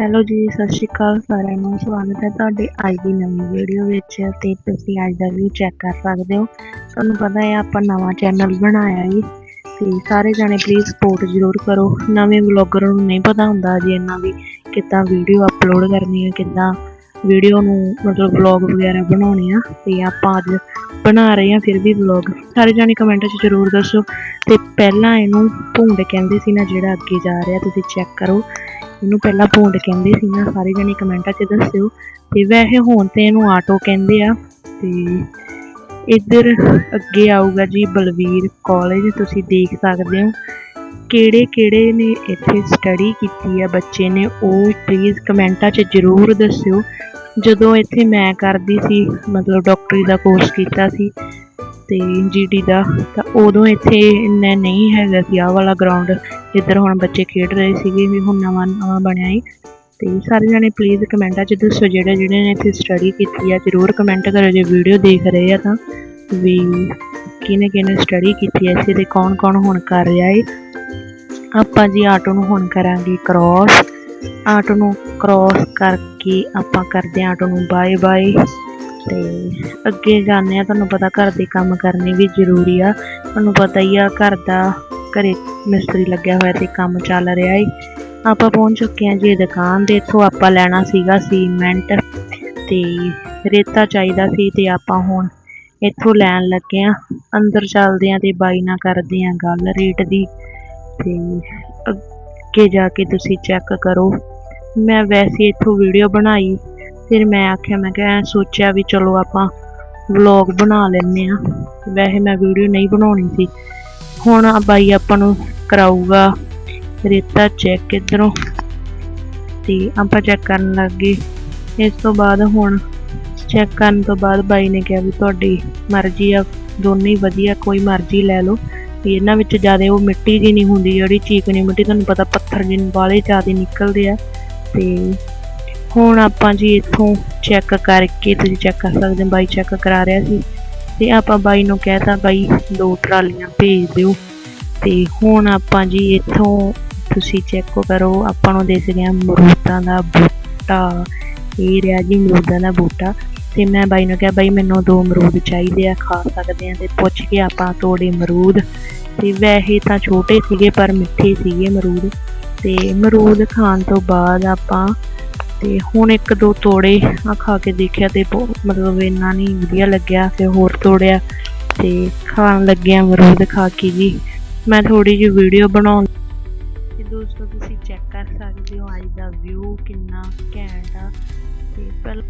Hello ਜੀ, ਸਤਿ ਸ਼੍ਰੀ ਅਕਾਲ ਸਾਰਿਆਂ ਨੂੰ। ਸਵਾਗਤ ਹੈ ਤੁਹਾਡੇ ਅੱਜ ਦੀ ਨਵੀਂ ਵੀਡੀਓ ਵਿੱਚ ਤੇ ਤੁਸੀਂ ਅੱਜ ਦਾ ਵੀ ਚੈੱਕ ਕਰ ਸਕਦੇ ਹੋ। ਤੁਹਾਨੂੰ ਪਤਾ ਹੈ, ਆਪਾਂ ਨਵਾਂ ਚੈਨਲ ਬਣਾਇਆ ਹੈ ਤੇ ਸਾਰੇ ਜਾਣੇ ਪਲੀਜ਼ ਸਪੋਰਟ ਜ਼ਰੂਰ ਕਰੋ। ਨਵੇਂ ਵਲੌਗਰ ਨੂੰ ਨਹੀਂ ਪਤਾ ਹੁੰਦਾ ਜੀ ਇਹਨਾਂ ਵੀ ਕਿੱਦਾਂ ਵੀਡੀਓ ਅਪਲੋਡ ਕਰਨੀ ਹੈ, ਕਿੱਦਾਂ ਵੀਡੀਓ ਨੂੰ ਮਤਲਬ ਵਲੌਗ ਵਗੈਰਾ ਬਣਾਉਣੇ ਆ। ਤੇ ਆਪਾਂ ਅੱਜ ਬਣਾ ਰਹੇ ਹਾਂ ਫਿਰ ਵੀ ਵਲੌਗ ਸਾਰੇ ਜਾਣੇ ਕਮੈਂਟ 'ਚ ਜ਼ਰੂਰ ਦੱਸੋ। ਤੇ ਪਹਿਲਾਂ ਇਹਨੂੰ ਭੂੰਡ ਕਹਿੰਦੇ ਸੀ ਨਾ, ਜਿਹੜਾ ਅੱਗੇ ਜਾ ਰਿਹਾ, ਤੁਸੀਂ ਚੈੱਕ ਕਰੋ। ਇਹਨੂੰ ਪਹਿਲਾਂ ਭੂੰਡ ਕਹਿੰਦੇ ਸੀ ਨਾ, ਸਾਰੇ ਜਣੇ ਕਮੈਂਟਾਂ 'ਚ ਦੱਸਿਓ। ਤੇ ਵੈਸੇ ਹੁਣ ਤੇ ਇਹਨੂੰ ਆਟੋ ਕਹਿੰਦੇ ਆ, ਤੇ ਇੱਧਰ ਅੱਗੇ ਆਊਗਾ ਜੀ ਬਲਵੀਰ ਕਾਲਜ ਤੁਸੀਂ ਦੇਖ ਸਕਦੇ ਹੋ ਕਿਹੜੇ ਕਿਹੜੇ ਨੇ ਇੱਥੇ ਸਟੱਡੀ ਕੀਤੀ ਆ ਬੱਚੇ ਨੇ, ਉਹ ਪਲੀਜ਼ ਕਮੈਂਟਾਂ 'ਚ ਜ਼ਰੂਰ ਦੱਸਿਓ। ਜਦੋਂ ਇੱਥੇ ਮੈਂ ਕਰਦੀ ਸੀ, ਮਤਲਬ ਡਾਕਟਰੀ ਦਾ ਕੋਰਸ ਕੀਤਾ ਸੀ ਤੇ ਜੀਡੀ ਦਾ, ਤਾਂ ਉਦੋਂ ਇੱਥੇ ਇੰਨਾ ਨਹੀਂ ਹੈਗਾ ਸੀ, ਆਹ ਵਾਲਾ ਗਰਾਊਂਡ ਜਿੱਧਰ ਹੁਣ ਬੱਚੇ ਖੇਡ ਰਹੇ ਸੀਗੇ, ਵੀ ਹੁਣ ਨਵਾਂ ਨਵਾਂ ਬਣਿਆ ਏ ਤੇ ਸਾਰੇ ਜਣੇ ਪਲੀਜ਼ ਕਮੈਂਟਾਂ 'ਚ ਦੱਸੋ ਜਿਹੜੇ ਜਿਹੜੇ ਨੇ ਇੱਥੇ ਸਟੱਡੀ ਕੀਤੀ ਆ, ਜ਼ਰੂਰ ਕਮੈਂਟ ਕਰੋ, ਜੇ ਵੀਡੀਓ ਦੇਖ ਰਹੇ ਆ ਤਾਂ, ਵੀ ਕਿਹਨੇ ਕਿਹਨੇ ਸਟੱਡੀ ਕੀਤੀ ਐ ਇੱਥੇ ਤੇ ਕੌਣ ਕੌਣ ਹੁਣ ਕਰ ਰਿਹਾ ਏ। ਆਪਾਂ ਜੀ ਆਟੋ ਨੂੰ ਹੁਣ ਕਰਾਂਗੇ ਕ੍ਰੋਸ ਆਟੋ ਨੂੰ ਕ੍ਰੋਸ ਕਰਕੇ ਆਪਾਂ ਕਰਦੇ ਹਾਂ ਆਟੋ ਨੂੰ ਬਾਏ ਬਾਏ ਤੇ ਅੱਗੇ ਜਾਂਦੇ ਆ ਤੁਹਾਨੂੰ ਪਤਾ ਘਰ ਦੇ ਕੰਮ ਕਰਨੇ ਵੀ ਜ਼ਰੂਰੀ ਆ। ਤੁਹਾਨੂੰ ਪਤਾ ਹੀ ਆ, ਘਰ ਦਾ ਘਰੇ ਮਿਸਤਰੀ ਲੱਗਿਆ ਹੋਇਆ ਤੇ ਕੰਮ ਚੱਲ ਰਿਹਾ ਏ। ਆਪਾਂ ਪਹੁੰਚ ਚੁੱਕੇ ਹਾਂ ਜੀ ਦੁਕਾਨ ਦੇ, ਇੱਥੋਂ ਆਪਾਂ ਲੈਣਾ ਸੀਗਾ ਸੀਮੈਂਟ ਤੇ ਰੇਤਾ ਚਾਹੀਦਾ ਸੀ ਤੇ ਆਪਾਂ ਹੁਣ ਇੱਥੋਂ ਲੈਣ ਲੱਗੇ ਆ ਅੰਦਰ ਚੱਲਦੇ ਆ ਤੇ ਬਾਈ ਨਾਲ ਕਰਦੇ ਆ ਗੱਲ ਰੇਟ ਦੀ ਤੇ ਅੱਗੇ ਜਾ ਕੇ ਤੁਸੀਂ ਚੈੱਕ ਕਰੋ। ਮੈਂ ਵੈਸੇ ਇੱਥੋਂ ਵੀਡੀਓ ਬਣਾਈ ਫਿਰ ਮੈਂ ਆਖਿਆ, ਮੈਂ ਕਿਹਾ ਸੋਚਿਆ ਵੀ ਚਲੋ ਆਪਾਂ ਵਲੌਗ ਬਣਾ ਲੈਂਦੇ ਆ ਵੈਸੇ ਮੈਂ ਵੀਡੀਓ ਨਹੀਂ ਬਣਾਉਣੀ ਸੀ। ਹੁਣ ਬਾਈ ਆਪਾਂ ਨੂੰ ਕਰਾਊਗਾ ਰੇਤਾ ਚੈੱਕ ਇੱਧਰੋਂ ਤੇ ਆਪਾਂ ਚੈੱਕ ਕਰਨ ਲੱਗੇ ਇਸ ਤੋਂ ਬਾਅਦ ਹੁਣ ਚੈੱਕ ਕਰਨ ਤੋਂ ਬਾਅਦ ਬਾਈ ਨੇ ਕਿਹਾ ਵੀ ਤੁਹਾਡੀ ਮਰਜ਼ੀ ਆ, ਦੋਨੇ ਹੀ ਵਧੀਆ, ਕੋਈ ਮਰਜ਼ੀ ਲੈ ਲਓ। ਵੀ ਇਹਨਾਂ ਵਿੱਚ ਜ਼ਿਆਦਾ ਉਹ ਮਿੱਟੀ ਜੀ ਨਹੀਂ ਹੁੰਦੀ, ਜਿਹੜੀ ਚੀਕਣੀ ਮਿੱਟੀ, ਤੁਹਾਨੂੰ ਪਤਾ ਪੱਥਰ ਜਿਹੇ ਵਾਲੇ ਜ਼ਿਆਦਾ ਨਿਕਲਦੇ ਆ। ਤੇ ਹੁਣ ਆਪਾਂ ਜੀ ਇੱਥੋਂ ਚੈੱਕ ਕਰਕੇ ਤੁਸੀਂ ਚੈੱਕ ਕਰ ਸਕਦੇ ਹੋ, ਬਾਈ ਚੈੱਕ ਕਰਾ ਰਿਹਾ ਸੀ। ਤੇ ਆਪਾਂ ਬਾਈ ਨੂੰ ਕਹਿਤਾ ਬਾਈ ਦੋ ਟਰਾਲੀਆਂ ਭੇਜ ਦਿਓ। ਤੇ ਹੁਣ ਆਪਾਂ ਜੀ ਇੱਥੋਂ ਤੁਸੀਂ ਚੈੱਕ ਕਰੋ, ਆਪਾਂ ਨੂੰ ਦਿਸ ਗਿਆ ਮਰੂਦਾਂ ਦਾ ਬੂਟਾ। ਇਹ ਰਿਹਾ ਜੀ ਮਰੂਦਾਂ ਦਾ ਬੂਟਾ। ਤੇ ਮੈਂ ਬਾਈ ਨੂੰ ਕਿਹਾ, ਬਾਈ ਮੈਨੂੰ ਦੋ ਮਰੂਦ ਚਾਹੀਦੇ ਆ, ਖਾ ਸਕਦੇ ਆ ਤੇ ਪੁੱਛ ਕੇ ਆਪਾਂ ਤੋੜੇ ਮਰੂਦ ਤੇ ਵੈਸੇ ਤਾਂ ਛੋਟੇ ਸੀਗੇ, ਪਰ ਮਿੱਠੇ ਸੀਗੇ ਮਰੂਦ ਤੇ ਅਮਰੂਦ ਖਾਣ ਤੋਂ ਬਾਅਦ ਆਪਾਂ ਤੇ ਹੁਣ ਇੱਕ ਦੋ ਤੋੜੇ ਆ ਖਾ ਕੇ ਦੇਖਿਆ ਤੇ ਮਤਲਬ ਇੰਨਾ ਨਹੀਂ ਵਧੀਆ ਲੱਗਿਆ ਫਿਰ ਹੋਰ ਤੋੜਿਆ ਤੇ ਖਾਣ ਲੱਗਿਆ ਅਮਰੂਦ ਖਾ ਕੇ ਜੀ। ਮੈਂ ਥੋੜੀ ਜਿਹੀ ਵੀਡੀਓ ਬਣਾਉਣ ਤੇ ਦੋਸਤੋ ਤੁਸੀਂ ਚੈੱਕ ਕਰ ਸਕਦੇ ਹੋ ਅੱਜ ਦਾ ਵਿਊ ਕਿੰਨਾ ਘੈਂਟ ਆ। ਤੇ ਪਹਿਲਾਂ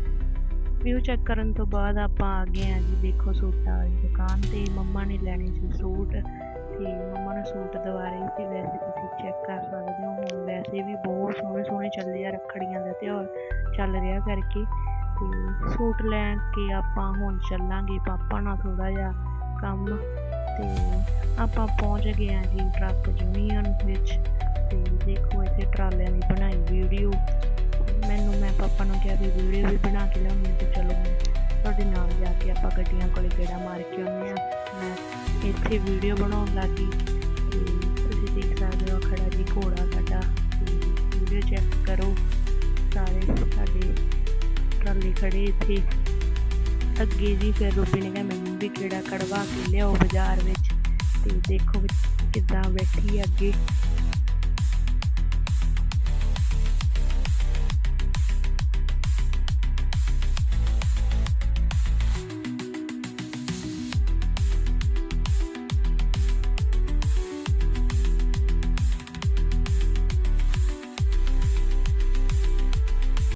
ਵਿਊ ਚੈੱਕ ਕਰਨ ਤੋਂ ਬਾਅਦ ਆਪਾਂ ਆ ਗਏ ਆ ਜੀ, ਦੇਖੋ ਸੂਟਾਂ ਵਾਲੀ ਦੁਕਾਨ ਤੇ। ਮੰਮਾ ਨੇ ਲੈਣੇ ਸੀ ਸੂਟ ਤੇ ਮੰਮਾ ਨੇ ਸੂਟ ਦਵਾ ਰਹੀ ਸੀ ਵੈਸੇ ਤੁਸੀਂ ਚੈੱਕ ਕਰ ਸਕਦੇ ਹੋ। ਹੁਣ ਵੈਸੇ ਵੀ ਬਹੁਤ ਸੋਹਣੇ ਸੋਹਣੇ ਚੱਲੇ ਆ ਰੱਖੜੀਆਂ ਦਾ ਤਿਉਹਾਰ ਚੱਲ ਰਿਹਾ ਕਰਕੇ। ਤੇ ਸੂਟ ਲੈ ਕੇ ਆਪਾਂ ਹੁਣ ਚੱਲਾਂਗੇ ਪਾਪਾ ਨਾਲ ਥੋੜਾ ਜਿਹਾ ਕੰਮ। ਤੇ ਆਪਾਂ ਪਹੁੰਚ ਗਏ ਆ ਜੀ ਟਰੱਕ ਯੂਨੀਅਨ ਵਿੱਚ। ਤੇ ਦੇਖੋ ਇੱਥੇ ਟਰਾਲਿਆਂ ਦੀ ਬਣਾਈ ਵੀਡੀਓ। ਮੈਨੂੰ ਮੈਂ ਪਾਪਾ ਨੂੰ ਕਿਹਾ ਵੀ ਵੀਡੀਓ ਵੀ ਬਣਾ ਕੇ ਲਿਆਉਣੀ ਤੇ ਚਲੋ ਤੁਹਾਡੇ ਨਾਲ ਜਾ ਕੇ ਆਪਾਂ ਗੱਡੀਆਂ ਕੋਲੇ ਗੇੜਾ ਮਾਰ ਕੇ ਆਉਂਦੇ ਆ ਮੈਂ ਇੱਥੇ ਵੀਡੀਓ ਬਣਾਉਣ ਲੱਗੀ ਵੀਡੀਓ ਚੈੱਕ ਕਰੋ। ਸਾਰੇ ਸਾਡੇ ਟਰਾਲੇ ਖੜੇ ਇੱਥੇ। ਅੱਗੇ ਜੀ ਫਿਰ ਰੂਬੀ ਨੇ ਕਿਹਾ, ਮੈਨੂੰ ਵੀ ਕਿਹੜਾ ਕੜਵਾ ਕੇ ਲਿਆਓ ਬਾਜ਼ਾਰ ਵਿੱਚ। ਤੇ ਦੇਖੋ ਕਿੱਦਾਂ ਬੈਠੀ ਆ ਅੱਗੇ।